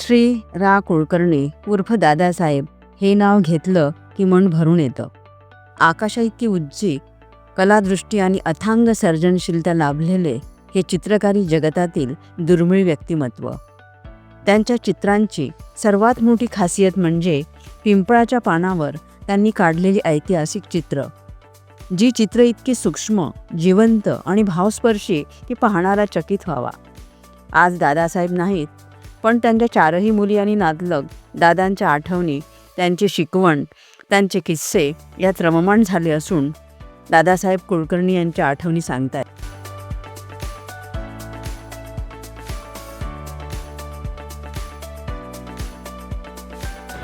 श्री रा कुलकर्णी उर्फ दादासाहेब हे नाव घेतलं की मन भरून येतं. आकाशा इतकी उज्जी कलादृष्टी आणि अथांग सर्जनशीलता लाभलेले हे चित्रकारी जगतातील दुर्मिळ व्यक्तिमत्व. त्यांच्या चित्रांची सर्वात मोठी खासियत म्हणजे पिंपळाच्या पानावर त्यांनी काढलेली ऐतिहासिक चित्र. जी चित्र इतकी सूक्ष्म जिवंत आणि भावस्पर्शी की पाहणारा चकित व्हावा. आज दादासाहेब नाहीत पण त्यांच्या चारही मुली आणि नातलग दादांच्या आठवणी त्यांची शिकवण त्यांचे किस्से यात रममाण झाले असून दादासाहेब कुलकर्णी यांच्या आठवणी सांगतायत.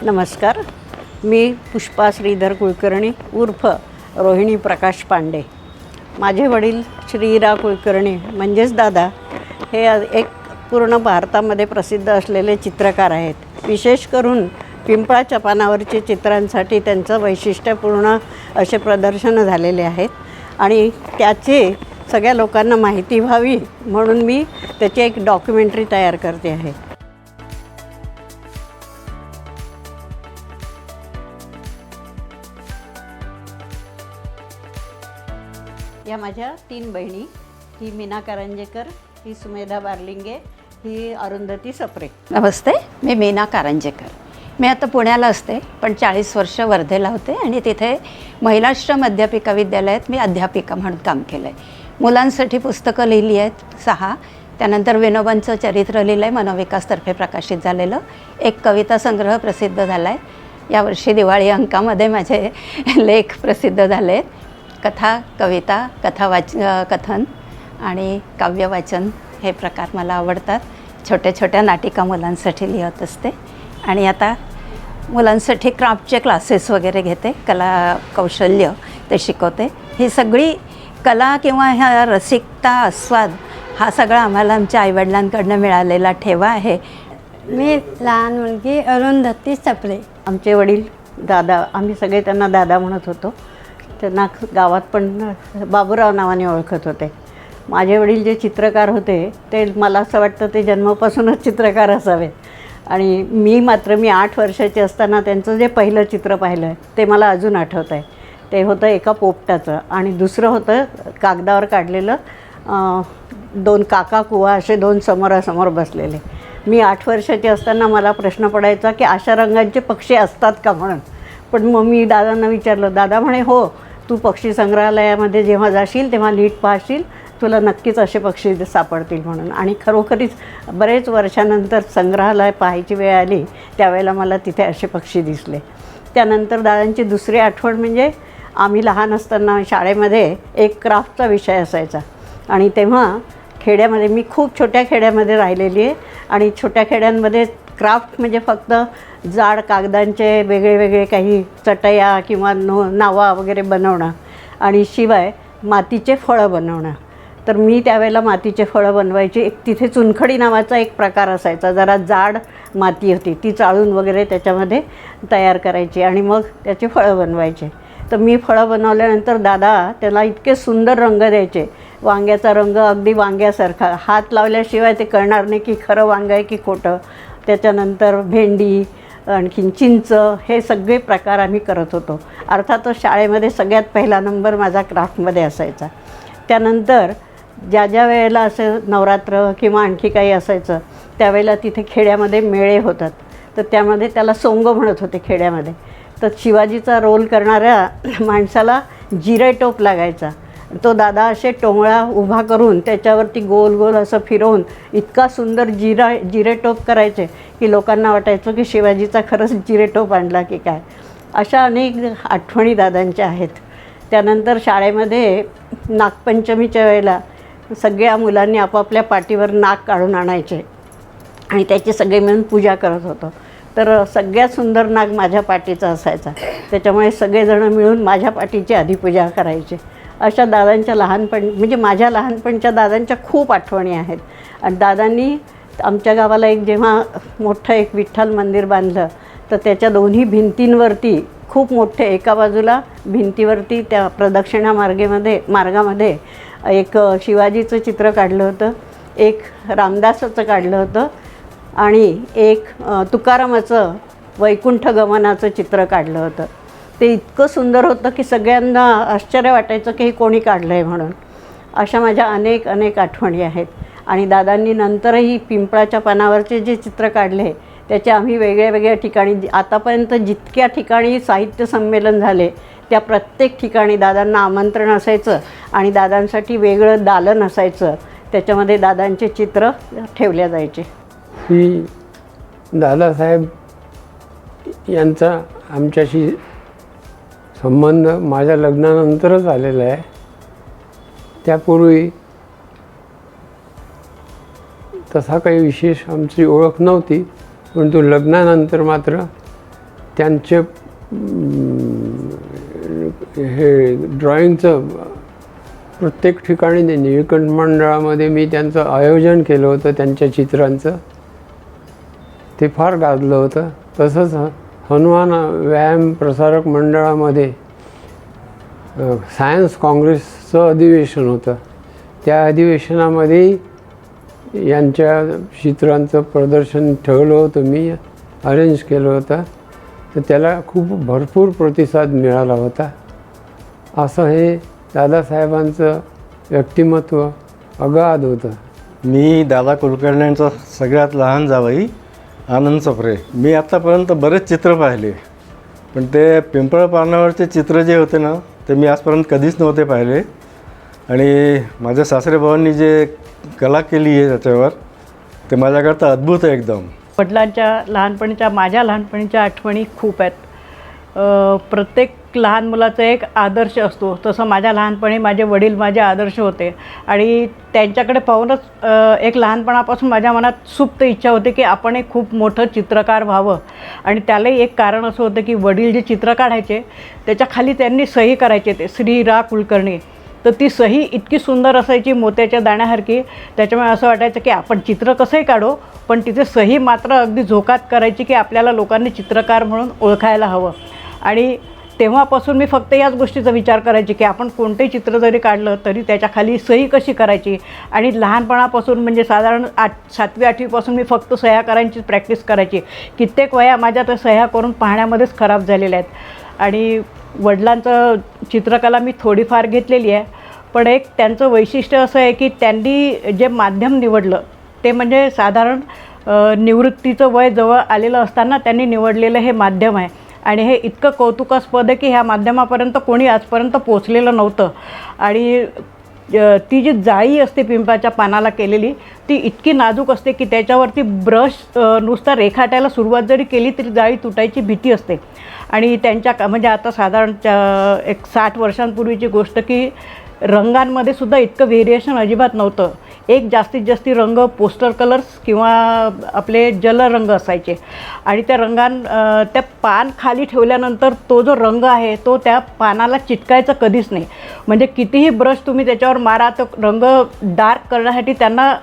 नमस्कार. मी पुष्पा श्रीधर कुलकर्णी उर्फ रोहिणी प्रकाश पांडे. माझे वडील श्रीरा कुलकर्णी म्हणजेच दादा हे एक पूर्ण भारतामध्ये प्रसिद्ध असलेले चित्रकार आहेत. विशेष करून पिंपळाच्या पानावरचे चित्रांसाठी त्यांचं वैशिष्ट्यपूर्ण असे प्रदर्शनं झालेले आहेत. आणि त्याचे सगळ्या लोकांना माहिती व्हावी म्हणून मी त्याची एक डॉक्युमेंटरी तयार करते आहे. या माझ्या तीन बहिणी ही मीना करंजेकर ही सुमेधा बारलिंगे ही अरुंधती सप्रे. नमस्ते मी मीना कारंजेकर. मी आता पुण्याला असते पण चाळीस वर्ष वर्धेला होते आणि तिथे महिलाश्रम अध्यापिका विद्यालयात मी अध्यापिका म्हणून काम केलं आहे मुलांसाठी पुस्तकं लिहिली आहेत सहा. त्यानंतर विनोबांचं चरित्र लिहिलं आहे मनोविकासतर्फे प्रकाशित झालेलं. एक कविता संग्रह प्रसिद्ध झाला आहे यावर्षी दिवाळी अंकामध्ये माझे लेख प्रसिद्ध झाले आहेत कथा कविता कथा वाच कथन आणि काव्यवाचन हे प्रकार मला आवडतात. छोट्या छोट्या नाटिका मुलांसाठी लिहत असते. आणि आता मुलांसाठी क्राफ्टचे क्लासेस वगैरे घेते कला कौशल्य ते शिकवते. ही सगळी कला किंवा ह्या रसिकता आस्वाद हा सगळा आम्हाला आमच्या आईवडिलांकडनं मिळालेला ठेवा आहे. मी लहान मुलगी अरुंधती सपरे. आमचे वडील दादा आम्ही सगळे त्यांना दादा म्हणत होतो. त्यांना गावात पण बाबूराव नावाने ओळखत होते. माझे वडील जे चित्रकार होते ते मला असं वाटतं ते जन्मापासूनच चित्रकार असावेत. आणि मी मात्र मी आठ वर्षाची असताना त्यांचं जे पहिलं चित्र पाहिलं आहे ते मला अजून आठवत आहे. ते होतं एका पोपटाचं आणि दुसरं होतं कागदावर काढलेलं दोन काका कुवा असे दोन समोरासमोर बसलेले. मी आठ वर्षाची असताना मला प्रश्न पडायचा की अशा रंगांचे पक्षी असतात का म्हणून? पण मग मी दादांना विचारलं दादा म्हणे हो तू पक्षी संग्रहालयामध्ये जेव्हा जाशील तेव्हा नीट पाहशील तुला नक्कीच असे पक्षी सापडतील म्हणून. आणि खरोखरीच बरेच वर्षानंतर संग्रहालय पाहायची वेळ आली त्यावेळेला मला तिथे असे पक्षी दिसले. त्यानंतर दादांची दुसरी आठवण म्हणजे आम्ही लहान असताना शाळेमध्ये एक क्राफ्टचा विषय असायचा. आणि तेव्हा खेड्यामध्ये मी खूप छोट्या खेड्यामध्ये राहिलेली आहे आणि छोट्या खेड्यांमध्ये क्राफ्ट म्हणजे फक्त जाड कागदांचे वेगळे वेगळे काही चटया किंवा नो नावा वगैरे बनवणं आणि शिवाय मातीचे फळं बनवणं. तर मी त्यावेळेला मातीचे फळं बनवायची. एक तिथे चुनखडी नावाचा एक प्रकार असायचा. जरा जाड माती होती. ती चाळून वगैरे त्याच्यामध्ये तयार करायची आणि मग त्याचे फळं बनवायचे. तर मी फळं बनवल्यानंतर दादा त्याला इतके सुंदर रंग द्यायचे. वांग्याचा रंग अगदी वांग्यासारखा. हात लावल्याशिवाय ते कळणार नाही की खरं वांगं आहे की खोटं. त्याच्यानंतर भेंडी आणखीन चिंच हे सगळे प्रकार आम्ही करत होतो. अर्थातच शाळेमध्ये सगळ्यात पहिला नंबर माझा क्राफ्टमध्ये असायचा. त्यानंतर ज्या ज्या वेळेला असं नवरात्र किंवा आणखी काही असायचं त्यावेळेला तिथे खेड्यामध्ये मेळे होतात. तर त्यामध्ये त्याला सोंग म्हणत होते खेड्यामध्ये. तर शिवाजीचा रोल करणाऱ्या माणसाला जिरे टोप लागायचा. तो दादा असे टोंगळा उभा करून त्याच्यावरती गोल गोल असं फिरवून इतका सुंदर जिरा जिरेटोप करायचे की लोकांना वाटायचं की शिवाजीचा खरंच जिरेटोप आणला की काय. अशा अनेक आठवणी दादांच्या आहेत. त्यानंतर शाळेमध्ये नागपंचमीच्या वेळेला सगळ्या मुलांनी आपापल्या पाठीवर नाक काढून आणायचे. आणि त्याची सगळे मिळून पूजा करत होतो. तर सगळ्यात सुंदर नाग माझ्या पाठीचा असायचा. त्याच्यामुळे सगळेजणं मिळून माझ्या पाठीची आधी पूजा करायचे. अशा दादांच्या लहानपण म्हणजे माझ्या लहानपणच्या दादांच्या खूप आठवणी आहेत. आणि दादांनी आमच्या गावाला एक जेव्हा मोठं एक विठ्ठल मंदिर बांधलं तर त्याच्या दोन्ही भिंतींवरती खूप मोठे एका बाजूला भिंतीवरती त्या प्रदक्षिणा मार्गेमध्ये मार्गामध्ये एक शिवाजीचं चित्र काढलं होतं एक रामदासाचं काढलं होतं आणि एक तुकारामाचं वैकुंठ गमनाचं चित्र काढलं होतं. ते इतकं सुंदर होतं की सगळ्यांना आश्चर्य वाटायचं की हे कोणी काढलं आहे म्हणून. अशा माझ्या अनेक अनेक आठवणी आहेत. आणि दादांनी नंतरही पिंपळाच्या पानावरचे जे चित्र काढले त्याचे आम्ही वेगळ्या वेगळ्या ठिकाणी आतापर्यंत जितक्या ठिकाणी साहित्य संमेलन झाले त्या प्रत्येक ठिकाणी दादांना आमंत्रण असायचं आणि दादांसाठी वेगळं दालन असायचं. त्याच्यामध्ये दादांचे चित्र ठेवल्या जायचे. ही दादासाहेब यांचा आमच्याशी संबंध माझ्या लग्नानंतरच आलेला आहे. त्यापूर्वी तसा काही विशेष आमची ओळख नव्हती परंतु लग्नानंतर मात्र त्यांचे हे ड्रॉइंगचं प्रत्येक ठिकाणी निळकंठ मंडळामध्ये मी त्यांचं आयोजन केलं होतं त्यांच्या चित्रांचं. ते फार गाजलं होतं. तसंच हनुमान व्यायाम प्रसारक मंडळामध्ये सायन्स काँग्रेसचं अधिवेशन होतं. त्या अधिवेशनामध्ये यांच्या चित्रांचं प्रदर्शन ठेवलं होतं मी अरेंज केलं होतं. तर त्याला खूप भरपूर प्रतिसाद मिळाला होता. असं हे दादासाहेबांचं व्यक्तिमत्व अगाध होतं. मी दादा कुलकर्ण्यांचा सगळ्यात लहान जावई आनंद सफरे. मी आत्तापर्यंत बरेच चित्र पाहिले. पण ते पिंपळ पानावरचे चित्र जे होते ना ते मी आजपर्यंत कधीच नव्हते पाहिले. आणि माझ्या सासरेभावांनी जे कला केली आहे त्याच्यावर ते माझ्याकरता अद्भुत आहे एकदम. वडिलांच्या लहानपणीच्या माझ्या लहानपणीच्या आठवणी खूप आहेत. प्रत्येक लहान मुलाचा एक आदर्श असतो. तसं माझ्या लहानपणी माझे वडील माझे आदर्श होते. आणि त्यांच्याकडे पाहूनच एक लहानपणापासून माझ्या मनात सुप्त इच्छा होती की आपण एक खूप मोठं चित्रकार व्हावं. आणि त्यालाही एक कारण असं होतं की वडील जे चित्र काढायचे त्याच्याखाली त्यांनी सही करायचे ते. श्री रा कुलकर्णी तर ती सही इतकी सुंदर असायची मोत्याच्या दाण्यासारखी. त्याच्यामुळे असं वाटायचं की आपण चित्र कसंही काढू पण तिथे सही मात्र अगदी झोकात करायची की आपल्याला लोकांनी चित्रकार म्हणून ओळखायला हवं. आणि तेव्हापासून मी फक्त याच गोष्टीचा विचार करायची की आपण कोणते चित्र जरी काढलं तरी त्याच्याखाली सही कशी करायची? आणि लहानपणापासून म्हणजे साधारण आठ सातवी आठवीपासून मी फक्त सह्या करायची प्रॅक्टिस करायची. कित्येक वया माझ्या त्या सह्या करून पाहण्यामध्येच खराब झालेल्या आहेत. आणि वडिलांचं चित्रकला मी थोडीफार घेतलेली आहे. पण एक त्यांचं वैशिष्ट्य असं आहे की त्यांनी जे माध्यम निवडलं ते म्हणजे साधारण निवृत्तीचं वय जवळ आलेलं असताना त्यांनी निवडलेलं हे माध्यम आहे. आणि हे इतकं कौतुकास्पद आहे की ह्या माध्यमापर्यंत कोणी आजपर्यंत पोचलेलं नव्हतं. आणि ती जी जाळी असते पिंपाच्या पानाला केलेली ती इतकी नाजूक असते की त्याच्यावरती ब्रश नुसता रेखाटायला सुरुवात जरी केली तरी जाळी तुटायची भीती असते. आणि त्यांच्या का म्हणजे आता साधारण च्या- एक साठ वर्षांपूर्वीची गोष्ट की रंगांमध्ये सुद्धा इतकं व्हेरिएशन अजिबात नव्हतं. एक जास्तीत जास्त रंग पोस्टर कलर्स किंवा आपले जलरंग असायचे. आणि त्या रंगां त्या पान खाली ठेवल्यानंतर तो जो रंग आहे तो त्या पानाला चिटकायचा कधीच नाही. म्हणजे कितीही ब्रश तुम्ही त्याच्यावर मारा तो रंग डार्क करण्यासाठी त्यांना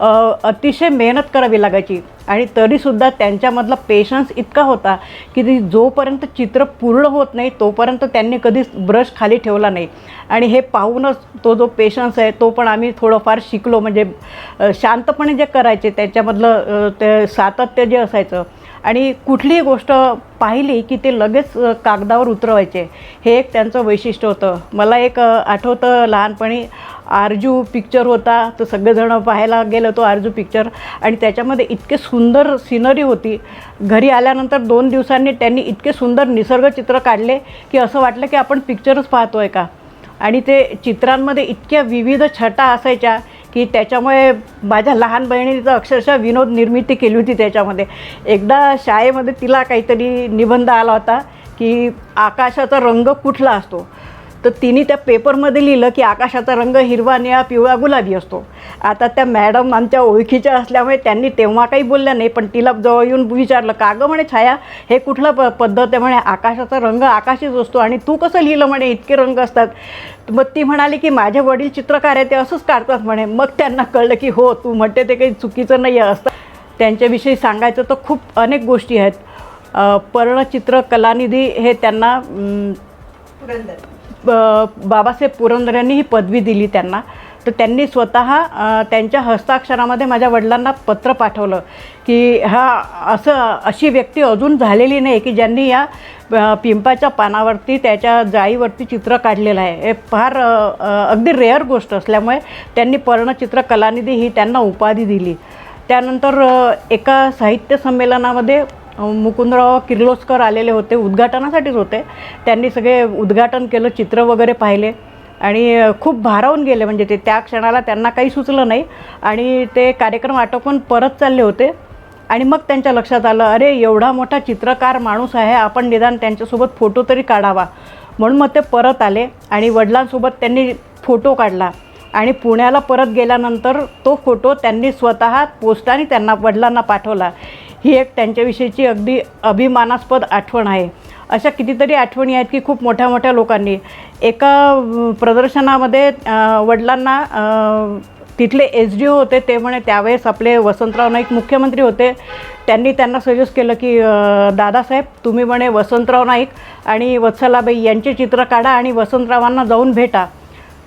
अतिशय मेहनत करावी लागायची. आणि तरीसुद्धा त्यांच्यामधला पेशन्स इतका होता की ती जोपर्यंत चित्र पूर्ण होत नाही तोपर्यंत त्यांनी कधीच ब्रश खाली ठेवला नाही. आणि हे पाहूनच तो जो पेशन्स आहे तो पण आम्ही थोडंफार शिकलो. म्हणजे शांतपणे जे करायचे त्याच्यामधलं ते सातत्य जे असायचं आणि कुठलीही गोष्ट पाहिली की ते लगेच कागदावर उतरवायचे. हे एक त्यांचं वैशिष्ट्य होतं. मला एक आठवतं लहानपणी आरजू पिक्चर होता. तर सगळेजणं पाहायला गेलो तो आरजू पिक्चर आणि त्याच्यामध्ये इतके सुंदर सिनरी होती. घरी आल्यानंतर दोन दिवसांनी त्यांनी इतके सुंदर निसर्गचित्र काढले की असं वाटलं की आपण पिक्चरच पाहतो आहे का? आणि ते चित्रांमध्ये इतक्या विविध छटा असायच्या की त्याच्यामुळे माझ्या लहान बहिणीने तर अक्षरशः विनोद निर्मिती केली होती त्याच्यामध्ये. एकदा शाळेमध्ये तिला काहीतरी निबंध आला होता की आकाशाचा रंग कुठला असतो? तर तिने त्या पेपरमध्ये लिहिलं की आकाशाचा रंग हिरवा निळा पिवळा गुलाबी असतो. आता त्या मॅडम आमच्या ओळखीच्या असल्यामुळे त्यांनी तेव्हा काही बोलल्या नाही पण तिला जवळ येऊन विचारलं का गं म्हणे छाया? हे कुठलं प पद्धत आहे म्हणे? आकाशाचा रंग आकाशीच असतो आणि तू कसं लिहिलं म्हणे इतके रंग असतात? मग ती म्हणाली की माझे वडील चित्रकार आहे ते असंच काढतात म्हणे. मग त्यांना कळलं की हो तू म्हणते ते काही चुकीचं नाही आहे. असतं त्यांच्याविषयी सांगायचं तर खूप अनेक गोष्टी आहेत. पर्णचित्र कलानिधी हे त्यांना पुरंदर. बाबासाहेब पुरंदर यांनी ही पदवी दिली त्यांना. तर त्यांनी स्वतः त्यांच्या हस्ताक्षरामध्ये माझ्या वडिलांना पत्र पाठवलं की हा असं अशी व्यक्ती अजून झालेली नाही की ज्यांनी या पिंपाच्या पानावरती त्याच्या जाळीवरती चित्र काढलेलं आहे. हे फार अगदी रेअर गोष्ट असल्यामुळे त्यांनी पर्णचित्र कलानिधी ही त्यांना उपाधी दिली. त्यानंतर एका साहित्य संमेलनामध्ये मुकुंदराव किर्लोस्कर आलेले होते उद्घाटनासाठीच होते. त्यांनी सगळे उद्घाटन केलं चित्र वगैरे पाहिले. आणि खूप भारावून गेले. म्हणजे ते त्या क्षणाला त्यांना काही सुचलं नाही. आणि ते कार्यक्रम आटोपून परत चालले होते. आणि मग त्यांच्या लक्षात आलं अरे एवढा मोठा चित्रकार माणूस आहे. आपण निदान त्यांच्यासोबत फोटो तरी काढावा. म्हणून मग ते परत आले आणि वडिलांसोबत त्यांनी फोटो काढला. आणि पुण्याला परत गेल्यानंतर तो फोटो त्यांनी स्वतः पोस्टाने त्यांना वडिलांना पाठवला. ही एक त्यांच्याविषयीची अगदी अभिमानास्पद आठवण आहे. अशा कितीतरी आठवणी आहेत की खूप मोठ्या मोठ्या लोकांनी. एका प्रदर्शनामध्ये वडिलांना तिथले एस डी ओ होते ते म्हणे त्यावेळेस आपले वसंतराव नाईक मुख्यमंत्री होते. त्यांनी त्यांना सजेस्ट केलं की दादासाहेब तुम्ही म्हणे वसंतराव नाईक आणि वत्सलाबाई यांचे चित्र काढा आणि वसंतरावांना जाऊन भेटा.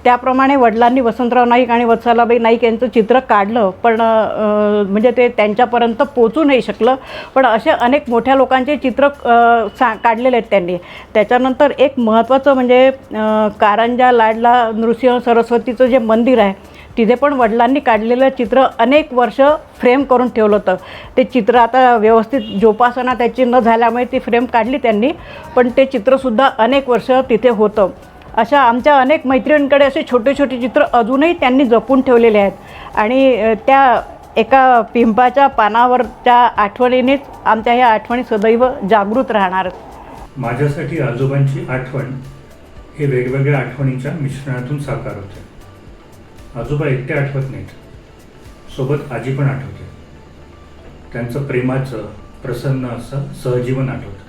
त्याप्रमाणे वडिलांनी वसंतराव नाईक आणि वत्सलाबाई नाईक यांचं चित्र काढलं पण म्हणजे ते त्यांच्यापर्यंत पोचू नाही शकलं. पण असे अनेक मोठ्या लोकांचे चित्र सा काढलेले आहेत त्यांनी. त्याच्यानंतर एक महत्त्वाचं म्हणजे कारंजा लाडला नृसिंह सरस्वतीचं जे मंदिर आहे तिथे पण वडिलांनी काढलेलं चित्र अनेक वर्ष फ्रेम करून ठेवलं होतं. ते चित्र आता व्यवस्थित जोपासना त्याची न झाल्यामुळे ती फ्रेम काढली त्यांनी पण ते चित्रसुद्धा अनेक वर्ष तिथे होतं. अशा आमच्या अनेक मैत्रिणींकडे असे छोटे छोटे चित्र अजूनही त्यांनी जपून ठेवलेले आहेत. आणि त्या एका पिंपाच्या पानावरच्या आठवणीनेच आमच्या ह्या आठवणी सदैव जागृत राहणार. माझ्यासाठी आजोबांची आठवण हे वेगवेगळ्या आठवणींच्या मिश्रणातून साकार होते. आजोबा एकटे आठवत नाहीत. सोबत आजी पण आठवते. त्यांचं प्रेमाचं प्रसन्न असं सहजीवन आठवतं.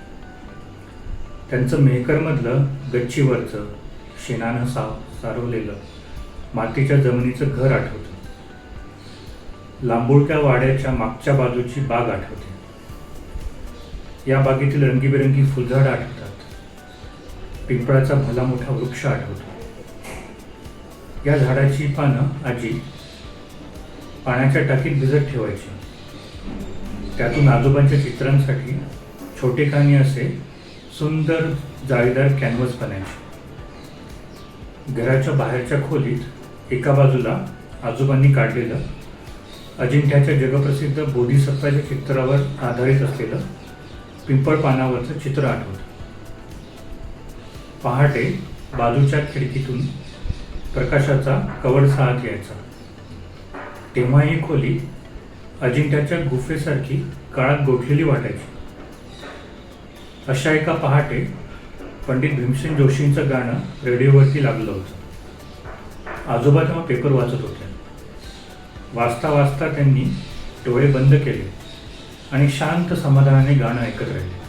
त्यांचं मेहकरमधलं गच्चीवरचं शेणानं सा सारवलेलं मातीच्या जमिनीचं घर आठवतं. लांबुळक्या वाड्याच्या मागच्या बाजूची बाग आठवते. या बागेतील रंगीबेरंगी फुलझाडं आठवतात. पिंपळाचा भला मोठा वृक्ष आठवतो. या झाडाची पानं आजी पाण्याच्या टाकीत भिजत ठेवायची. त्यातून आजोबांच्या चित्रांसाठी छोटेखानी असे सुंदर जाळीदार कॅनव्हस बनायचे. घराच्या बाहेरच्या खोलीत एका बाजूला आजोबांनी काढलेलं अजिंठ्याच्या जगप्रसिद्ध बोधिसत्वाच्या चित्रावर आधारित असलेलं पिंपळ पानावरचं चित्र आठवतं. पहाटे बाजूच्या खिडकीतून प्रकाशाचा कवड साथ यायचा. तेव्हा ही खोली अजिंठ्याच्या गुफेसारखी काळात गोठलेली वाटायची. अशा एका पहाटे पंडित भीमसेन जोशींचं गाणं रेडिओवरती लागलं होतं. आजोबा तेव्हा पेपर वाचत होते. वाचता वाचता त्यांनी डोळे बंद केले आणि शांत समाधानाने गाणं ऐकत राहिले.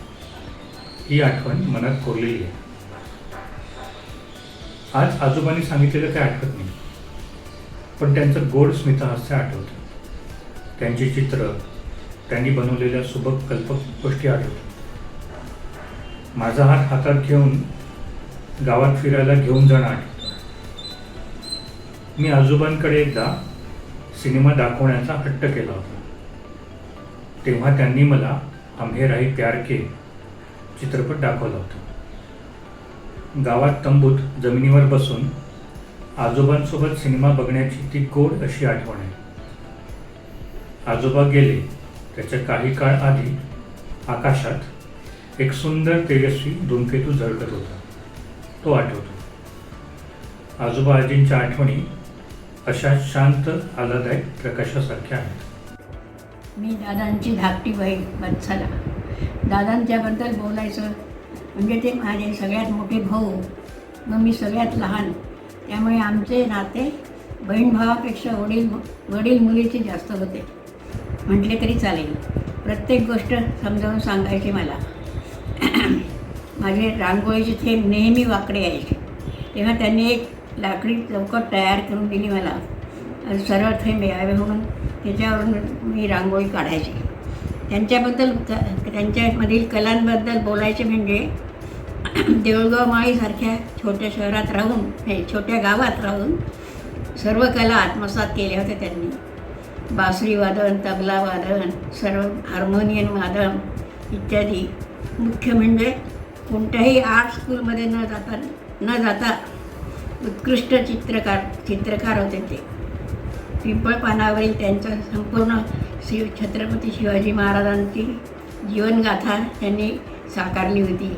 ही आठवण मनात कोरलेली आहे. आज आजोबांनी सांगितलेलं काही आठवत नाही पण त्यांचं गोड स्मितहास्य आठवतं. त्यांची चित्र त्यांनी बनवलेल्या सुबक कल्पक गोष्टी आठवतात. माझा हात हातात घेऊन गावात फिरायला घेऊन जाणं आठवतं मी आजोबांकडे एकदा सिनेमा दाखवण्याचा हट्ट केला होता. तेव्हा त्यांनी मला आम्हे राही प्यार के चित्रपट दाखवला होता. गावात तंबूत जमिनीवर बसून आजोबांसोबत सिनेमा बघण्याची ती गोड अशी आठवण आहे. आजोबा गेले त्याच्या काही काळ आधी आकाशात एक सुंदर तेजस्वी धूमकेतू झळकत होता. तो आठवतो. आजोबा आजींच्या आठवणी अशा शांत आल्हादायक प्रकाशासारख्या आहेत. मी दादांची धाकटी बहीण वत्सला दादांच्याबद्दल बोलायचं म्हणजे ते माझे सगळ्यात मोठे भाऊ. मग मी सगळ्यात लहान. त्यामुळे आमचे नाते बहीण भावापेक्षा वडील वडील मुलीचे जास्त होते. म्हटले तरी चालेल. प्रत्येक गोष्ट समजावून सांगायची मला. माझे रांगोळीचे थेंब नेहमी वाकडे यायचे. तेव्हा त्यांनी एक लाकडी चौकट तयार करून दिली मला. आणि सरळ थेंब यावे म्हणून त्याच्यावरून मी रांगोळी काढायची. त्यांच्याबद्दल त्यांच्यामधील कलांबद्दल बोलायचे म्हणजे देऊळगाव माळीसारख्या छोट्या शहरात राहून हे छोट्या गावात राहून सर्व कला आत्मसात केल्या होत्या त्यांनी. बासरी वादन तबला वादन सर्व हार्मोनियम वादन इत्यादी. मुख्य म्हणजे कोणत्याही आर्ट स्कूलमध्ये न जाता न जाता उत्कृष्ट चित्रकार चित्रकार होते ते. पिंपळपानावरील त्यांचं संपूर्ण शिव छत्रपती शिवाजी महाराजांची जीवनगाथा त्यांनी साकारली होती.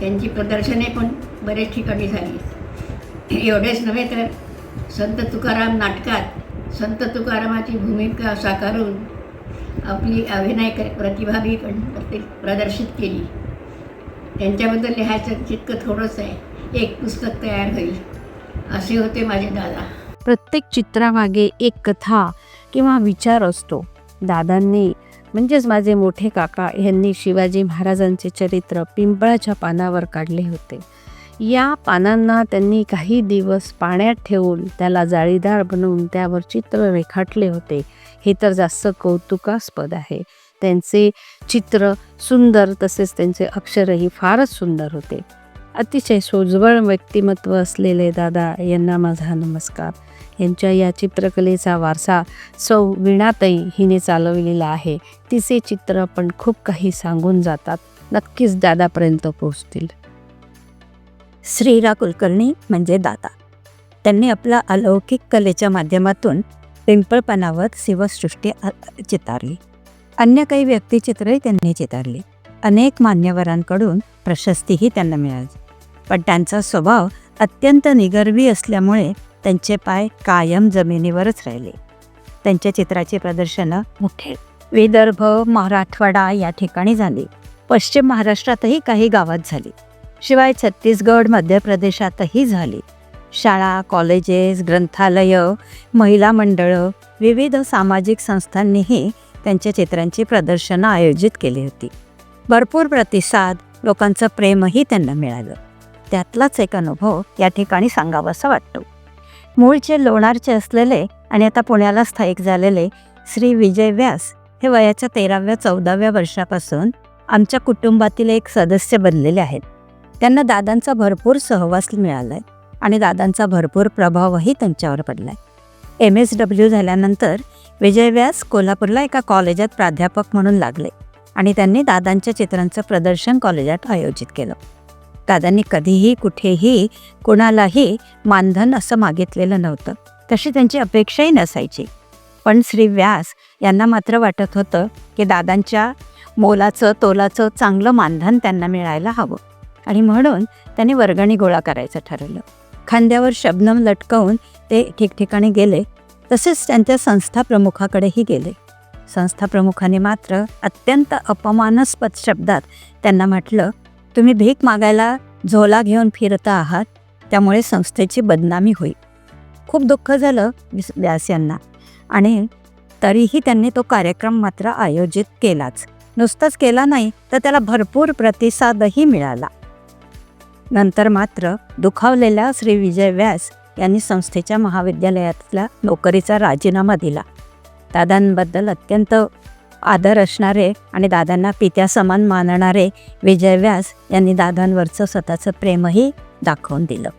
त्यांची प्रदर्शने पण बरेच ठिकाणी झाली. एवढेच नव्हे तर संत तुकाराम नाटकात संत तुकारामाची भूमिका साकारून आपली अभिनय कर प्रतिभाबी पण प्रदर्शित केली. त्यांच्याबद्दल लिहायचं जितकं थोडंच आहे एक पुस्तक तयार होईल. असे होते माझे दादा. प्रत्येक चित्रामागे एक कथा किंवा विचार असतो. दादांनी म्हणजेच माझे मोठे काका यांनी शिवाजी महाराजांचे चरित्र पिंपळाच्या पानावर काढले होते. या पानांना त्यांनी काही दिवस पाण्यात ठेवून त्याला जाळीदार बनवून त्यावर चित्र रेखाटले होते. हे तर जास्त कौतुकास्पद आहे. त्यांचे चित्र सुंदर तसेच त्यांचे अक्षरही फारच सुंदर होते. अतिशय सोज्वळ व्यक्तिमत्व असलेले दादा यांना माझा नमस्कार. यांच्या या चित्रकलेचा वारसा सौ वीणाताई हिने चालवलेला आहे. तिचे चित्र पण खूप काही सांगून जातात. नक्कीच दादापर्यंत पोहोचतील. श्रीरा कुलकर्णी म्हणजे दादा. त्यांनी आपल्या अलौकिक कलेच्या माध्यमातून पिंपळपणावर शिवसृष्टी चितारली. अन्य काही व्यक्तिचित्रही त्यांनी चितारली. अनेक मान्यवरांकडून प्रशस्तीही त्यांना मिळाली. पण त्यांचा स्वभाव अत्यंत निगर्वी असल्यामुळे त्यांचे पाय कायम जमिनीवरच राहिले. त्यांच्या चित्राची प्रदर्शनं मोठे. विदर्भ मराठवाडा या ठिकाणी झाली. पश्चिम महाराष्ट्रातही काही गावात झाली. शिवाय छत्तीसगड मध्य प्रदेशातही झाली. शाळा कॉलेजेस ग्रंथालयं महिला मंडळं विविध सामाजिक संस्थांनीही त्यांच्या चित्रांची प्रदर्शनं आयोजित केली होती. भरपूर प्रतिसाद लोकांचं प्रेमही त्यांना मिळालं. त्यातलाच एक अनुभव या ठिकाणी सांगावासा वाटतो. मूळचे लोणारचे असलेले आणि आता पुण्याला स्थायिक झालेले श्री विजय व्यास हे वयाच्या तेराव्या चौदाव्या वर्षापासून आमच्या कुटुंबातील एक सदस्य बनलेले आहेत. त्यांना दादांचा भरपूर सहवास मिळाला आहे आणि दादांचा भरपूर प्रभावही त्यांच्यावर पडला आहे एम एस डब्ल्यू झाल्यानंतर विजय व्यास कोल्हापूरला एका कॉलेजात प्राध्यापक म्हणून लागले आणि त्यांनी दादांच्या चित्रांचं प्रदर्शन कॉलेजात आयोजित केलं. दादांनी कधीही कुठेही कोणालाही मानधन असं मागितलेलं नव्हतं. तशी त्यांची अपेक्षाही नसायची. पण श्री व्यास यांना मात्र वाटत होतं की दादांच्या मोलाचं तोलाचं चांगलं मानधन त्यांना मिळायला हवं. आणि म्हणून त्यांनी वर्गणी गोळा करायचं ठरवलं. खांद्यावर शबनम लटकवून ते ठिकठिकाणी गेले तसेच त्यांच्या संस्था प्रमुखाकडेही गेले. संस्था प्रमुखाने मात्र अत्यंत अपमानास्पद शब्दात त्यांना म्हटलं तुम्ही भीक मागायला झोला घेऊन फिरता आहात त्यामुळे संस्थेची बदनामी होईल. खूप दुःख झालं व्यास यांना. आणि तरीही त्यांनी तो कार्यक्रम मात्र आयोजित केलाच. नुसताच केला नाही तर त्याला भरपूर प्रतिसादही मिळाला. नंतर मात्र दुखावलेल्या श्री विजय व्यास यांनी संस्थेच्या महाविद्यालयातल्या नोकरीचा राजीनामा दिला. दादांबद्दल अत्यंत आदर असणारे आणि दादांना पित्या समान मानणारे विजय व्यास यांनी दादांवरचं स्वतःचं प्रेमही दाखवून दिलं.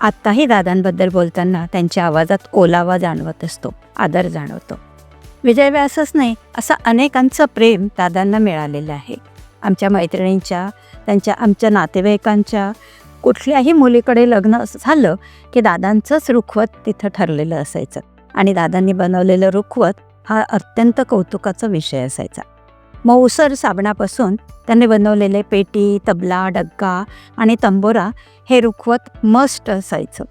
आत्ताही दादांबद्दल बोलताना त्यांच्या आवाजात ओलावा जाणवत असतो आदर जाणवतो. विजय व्यासच नाही असं अनेकांचं प्रेम दादांना मिळालेलं आहे. आमच्या मैत्रिणींच्या त्यांच्या आमच्या नातेवाईकांच्या कुठल्याही मुलीकडे लग्न असं झालं की दादांचंच रुखवत तिथं ठरलेलं असायचं. आणि दादांनी बनवलेलं रुखवत हा अत्यंत कौतुकाचा विषय असायचा. मऊसर साबणापासून त्यांनी बनवलेले पेटी तबला डग्गा आणि तंबोरा हे रुखवत मस्ट असायचं.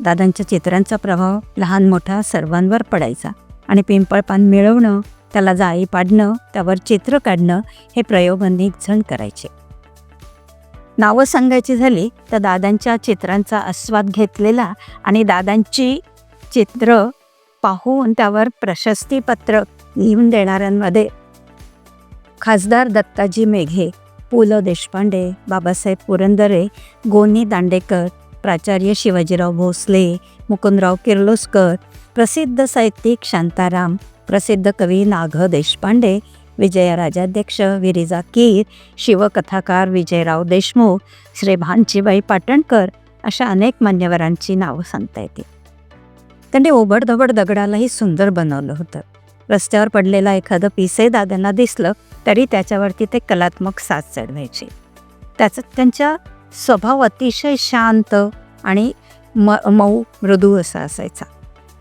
दादांच्या चित्रांचा प्रभाव लहान मोठा सर्वांवर पडायचा आणि पिंपळपान मिळवणं त्याला जाळी पाडणं त्यावर चित्र काढणं हे प्रयोग अनेक जण करायचे. नावं सांगायची झाली तर दादांच्या चित्रांचा आस्वाद घेतलेला आणि दादांची चित्र पाहून त्यावर प्रशस्तीपत्र लिहून देणाऱ्यांमध्ये खासदार दत्ताजी मेघे पु ल देशपांडे बाबासाहेब पुरंदरे गोनी दांडेकर प्राचार्य शिवाजीराव भोसले मुकुंदराव किर्लोस्कर प्रसिद्ध साहित्यिक शांताराम प्रसिद्ध कवी नाघ देशपांडे विजयराजाध्यक्ष विरिजा कीर शिवकथाकार विजयराव देशमुख श्री भानजीबाई पाटणकर अशा अनेक मान्यवरांची नावं सांगता येतील. त्यांनी ओबडधबड दगडालाही सुंदर बनवलं होतं. रस्त्यावर पडलेला एखादं पिसे दादांना दिसलं तरी त्याच्यावरती ते कलात्मक साज चढवायचे. त्याचं त्यांच्या स्वभाव अतिशय शांत आणि म मऊ मृदू असा असायचा.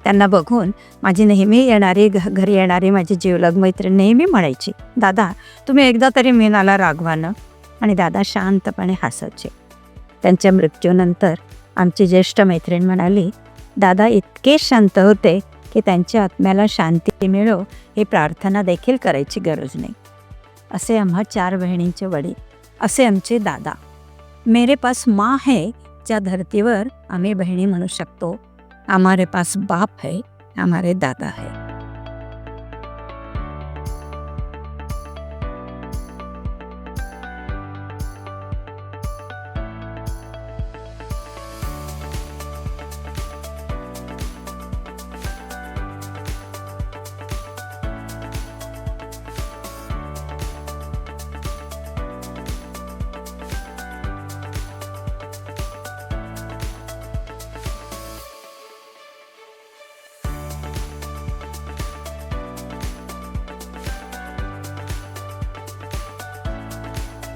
त्यांना बघून माझी नेहमी येणारी घ घरी येणारी माझी जीवलग मैत्रीण नेहमी म्हणायची दादा तुम्ही एकदा तरी मीनाला रागवा आणि दादा शांतपणे हसायचे. त्यांच्या मृत्यूनंतर आमची ज्येष्ठ मैत्रीण म्हणाली दादा इतके शांत होते की त्यांच्या आत्म्याला शांती मिळो ही प्रार्थना देखील करायची गरज नाही. असे आम्हा चार बहिणींचे वडील असे आमचे दादा. मेरे पास माँ है ज्या धरतीवर आम्ही बहिणी म्हणू शकतो. हमारे पास बाप है हमारे दादा है।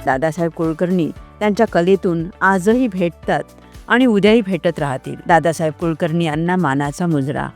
दादासाहेब कुलकर्णी त्यांच्या कलेतून आजही भेटतात आणि उद्याही भेटत राहतील. दादासाहेब कुलकर्णी यांना मानाचा मुजरा.